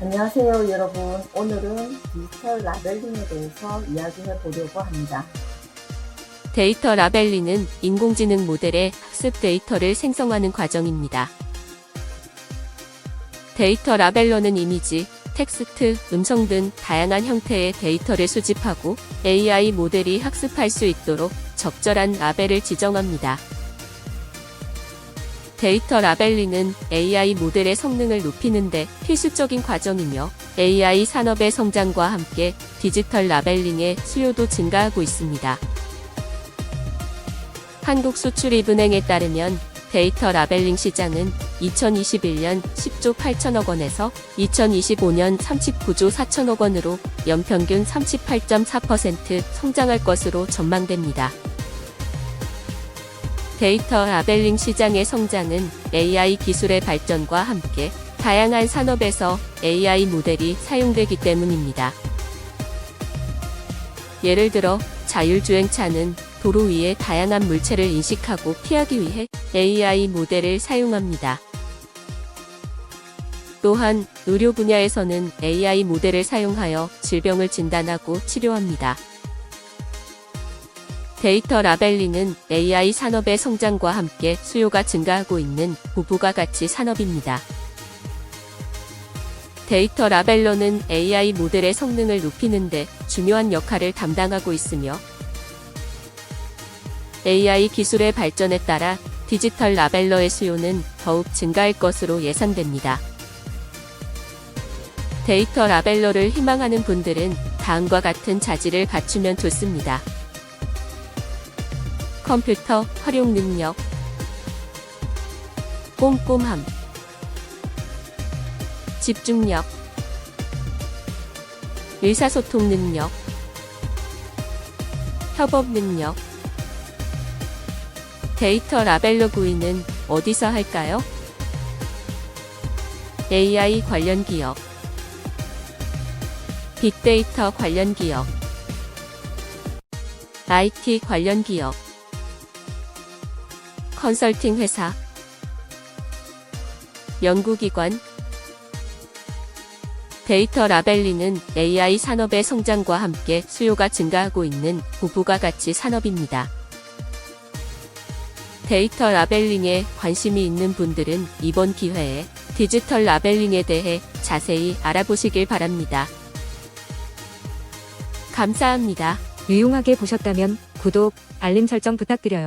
안녕하세요 여러분 오늘은 디지털 라벨링에 대해서 이야기해 보려고 합니다. 데이터 라벨링은 인공지능 모델의 학습 데이터를 생성하는 과정입니다. 데이터 라벨러는 이미지, 텍스트, 음성 등 다양한 형태의 데이터를 수집하고 AI 모델이 학습할 수 있도록 적절한 라벨을 지정합니다. 데이터 라벨링은 AI 모델의 성능을 높이는데 필수적인 과정이며 AI 산업의 성장과 함께 디지털 라벨링의 수요도 증가하고 있습니다. 한국수출입은행에 따르면 데이터 라벨링 시장은 2021년 10조 8천억 원에서 2025년 39조 4천억 원으로 연평균 38.4% 성장할 것으로 전망됩니다. 데이터 라벨링 시장의 성장은 AI 기술의 발전과 함께 다양한 산업에서 AI 모델이 사용되기 때문입니다. 예를 들어 자율주행차는 도로 위에 다양한 물체를 인식하고 피하기 위해 AI 모델을 사용합니다. 또한 의료 분야에서는 AI 모델을 사용하여 질병을 진단하고 치료합니다. 데이터 라벨링은 AI 산업의 성장과 함께 수요가 증가하고 있는 부부가 가치 산업입니다. 데이터 라벨러는 AI 모델의 성능을 높이는데 중요한 역할을 담당하고 있으며 AI 기술의 발전에 따라 디지털 라벨러의 수요는 더욱 증가할 것으로 예상됩니다. 데이터 라벨러를 희망하는 분들은 다음과 같은 자질을 갖추면 좋습니다. 컴퓨터 활용 능력, 꼼꼼함, 집중력, 의사소통 능력, 협업 능력, 데이터 라벨러 구인은 어디서 할까요? AI 관련 기업, 빅데이터 관련 기업, IT 관련 기업, 컨설팅 회사, 연구기관, 데이터 라벨링은 AI 산업의 성장과 함께 수요가 증가하고 있는 부부가 가치 산업입니다. 데이터 라벨링에 관심이 있는 분들은 이번 기회에 디지털 라벨링에 대해 자세히 알아보시길 바랍니다. 감사합니다. 유용하게 보셨다면 구독, 알림 설정 부탁드려요.